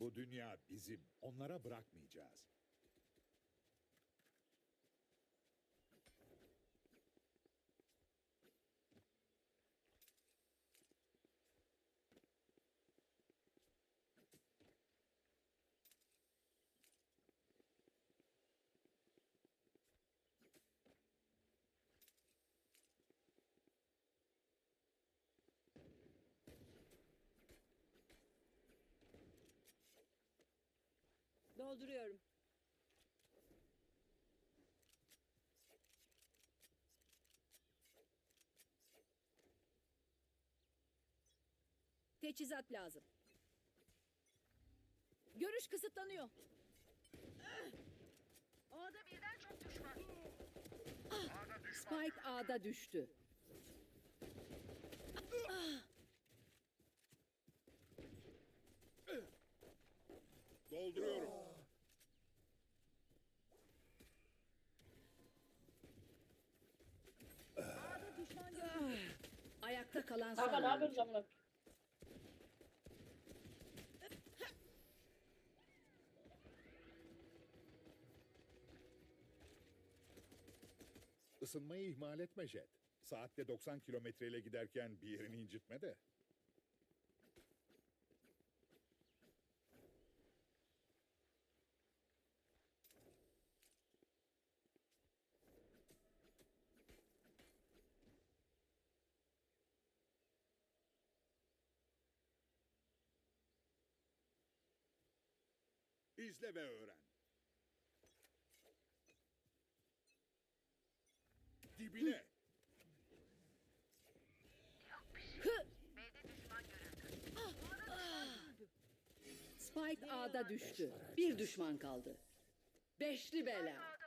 Bu dünya bizim. Onlara bırakmayacağız. Dolduruyorum. Teçhizat lazım. Görüş kısıtlanıyor. A'da birden çok düşman. Spike A'da düştü. Dolduruyorum. A'da düşman görüldü. Ayakta kalan Kanka ne yapıyorsun amına? Isınmayı ihmal etme Jet. Saatte 90 kilometreyle giderken bir yerini incitme de. İzle ve öğren. Dibine. B'de düşman görüldü. Spike A'da düştü. Bir düşman kaldı. Beşli bela.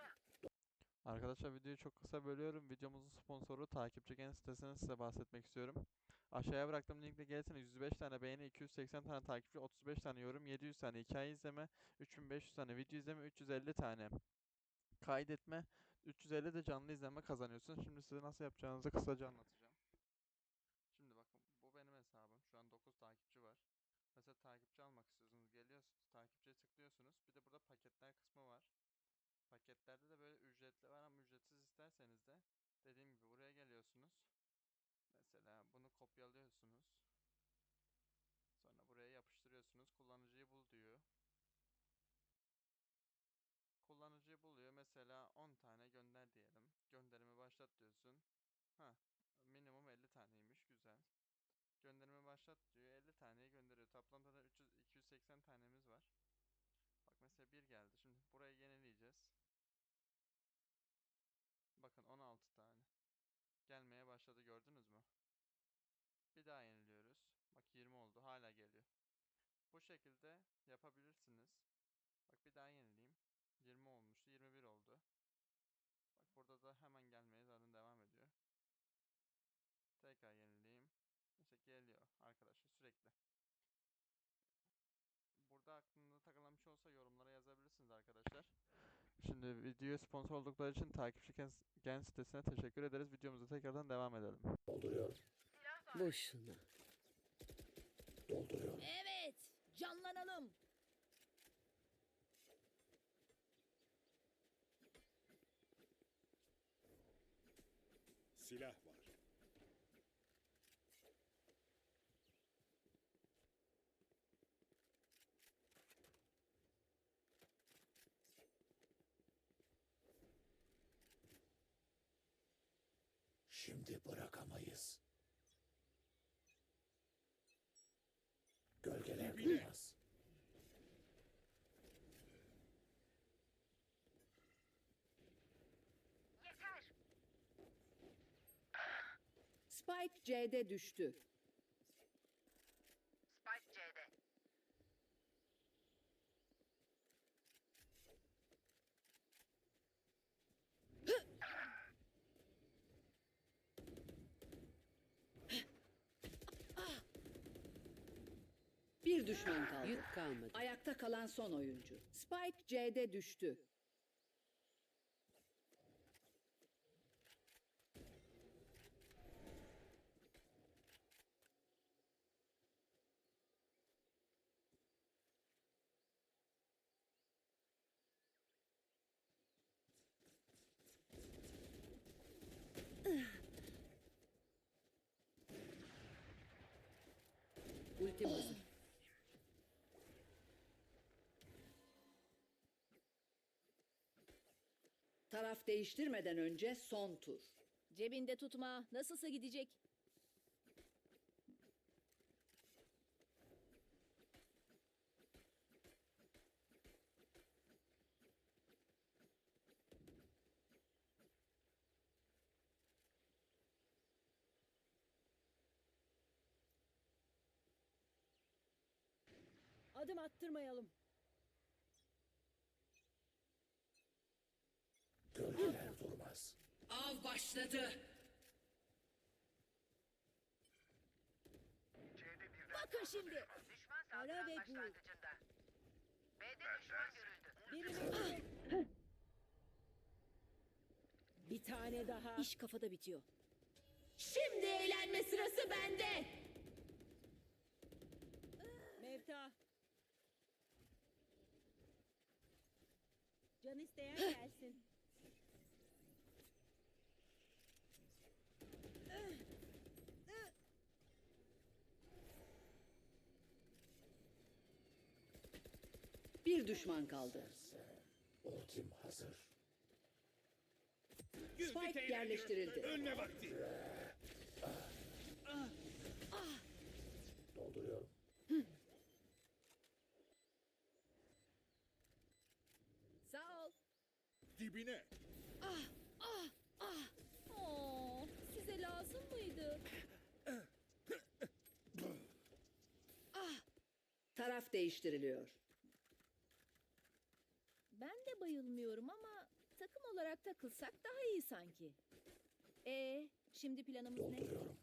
Arkadaşlar videoyu çok kısa bölüyorum. Videomuzun sponsoru takipçi gen sitesinden size bahsetmek istiyorum. Aşağıya bıraktığım linkte gelirseniz 105 tane beğeni, 280 tane takipçi, 35 tane yorum, 700 tane hikaye izleme, 3500 tane video izleme, 350 tane kaydetme, 350 de canlı izleme kazanıyorsunuz. Şimdi size nasıl yapacağınızı kısaca anlatacağım. Şimdi bakın bu benim hesabım. Şu an 9 takipçi var. Mesela takipçi almak istiyorsunuz. Geliyorsunuz, takipçiye tıklıyorsunuz. Bir de burada paketler kısmı var. Paketlerde de böyle ücretli var ama ücretsiz isterseniz de dediğim gibi buraya geliyorsunuz. Mesela bunu kopyalıyorsunuz. Sonra buraya yapıştırıyorsunuz. Kullanıcıyı bul diyor. Kullanıcıyı buluyor. Mesela 10 tane gönder diyelim. Gönderimi başlat diyorsun. Ha, minimum 50 taneymiş. Güzel. Gönderimi başlat diyor. 50 taneyi gönderiyor. Toplamda da 300 280 tanemiz var. Bak mesela bir geldi. Şimdi burayı yenileyeceğiz. Bakın 16 tane. Gelmeye başladı gördünüz mü? Bir daha yeniliyoruz. Bak 20 oldu. Hala geliyor. Bu şekilde yapabilirsiniz. Bak bir daha yenileyim. 20 olmuştu. 21 oldu. Bak burada da hemen gelmeye zaten devam ediyor. Tekrar yenileyim. Mesela geliyor arkadaşlar sürekli. Burada aklınıza takılan bir şey olsa yorumlara yazabilirsiniz arkadaşlar. Şimdi videoya sponsor oldukları için takipçi gen, sitesine teşekkür ederiz. Videomuza tekrardan devam edelim. Boşuna. Evet. Canlanalım. Silah var. Şimdi bırakamayız. Yeter. Spike C'de düştü. Bir düşman kaldı. Yük kalmadı. Ayakta kalan son oyuncu. Spike C'de düştü. Taraf değiştirmeden önce son tur. Cebinde tutma. Nasılsa gidecek. Adım attırmayalım. Gölgeler durmaz. Av başladı. Bakın şimdi. Düşman Ara saldıran ve başlangıcında. B'de düşman görüldü. Birini Bir tane daha. İş kafada bitiyor. Şimdi eğlenme sırası bende. Mevta. Can isteyen gelsin. Bir düşman kaldı. Ultim hazır. Spike yerleştirildi. Önüne vakti. Dolduruyorum. Sağ ol. Dibine. Oo, size lazım mıydı? Taraf değiştiriliyor. Bayılmıyorum ama takım olarak takılsak daha iyi sanki. E, şimdi planımız ne? Dolduruyorum.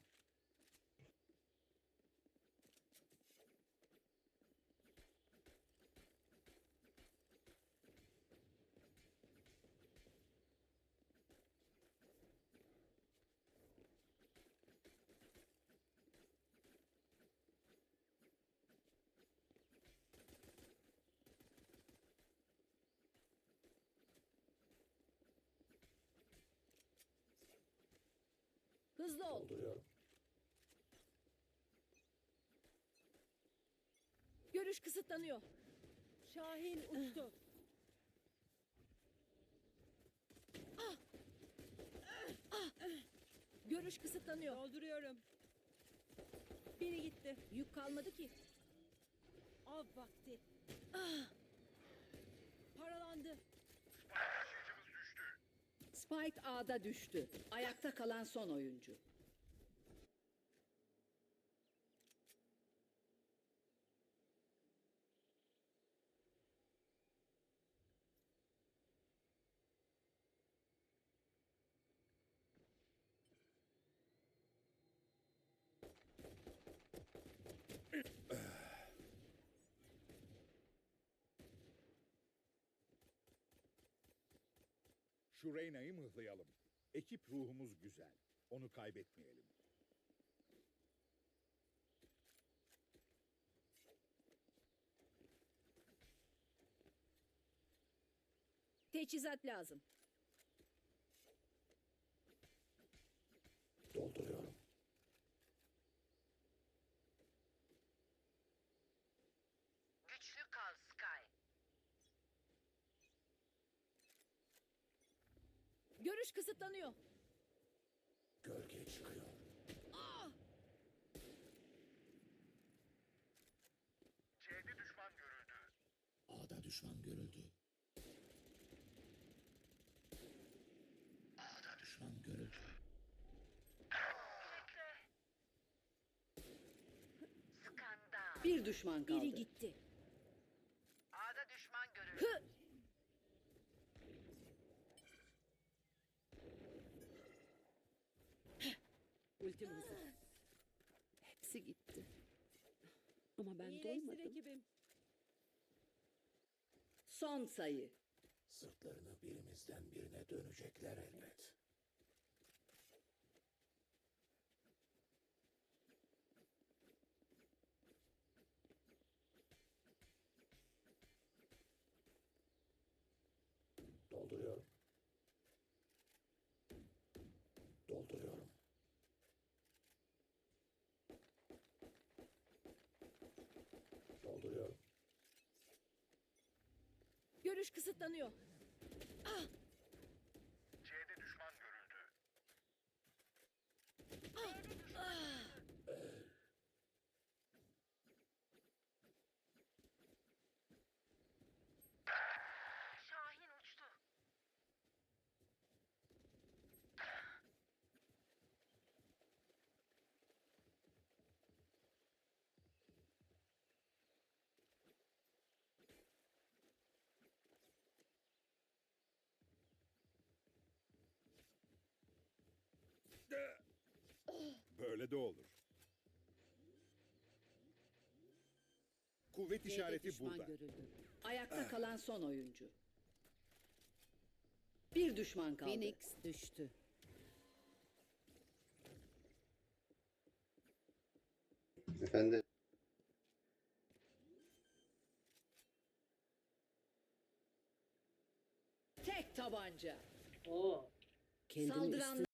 Hızlı ol. Dolduruyorum. Görüş kısıtlanıyor. Şahin uçtu. Ah! Ah! Görüş kısıtlanıyor. Dolduruyorum. Biri gitti. Yük kalmadı ki. Av vakti. Ah! Paralandı. Spike A'da düştü. Ayakta kalan son oyuncu. Şu Reyna'yı mıhlayalım. Ekip ruhumuz güzel. Onu kaybetmeyelim. Teçhizat lazım. Dolduruyorum. Güçlü kal Görüş kısıtlanıyor. Gölge çıkıyor. C'de düşman görüldü. A'da düşman görüldü. A'da düşman görüldü. Bir düşman kaldı. Biri gitti. A'da düşman görüldü. Hı! Ultim hazır. Hepsi gitti. Ama ben İyileştir doymadım. ekibim. Son sayı. Sırtlarını birimizden birine dönecekler elbet. Görüş kısıtlanıyor. Ah! C'de düşman görüldü. Ah! ah. Böyle de olur. Kuvvet işareti düşman burada. görüldü. Ayakta kalan son oyuncu. Bir düşman kaldı. Phoenix düştü. Efendim Tek tabanca. Kendini Saldıran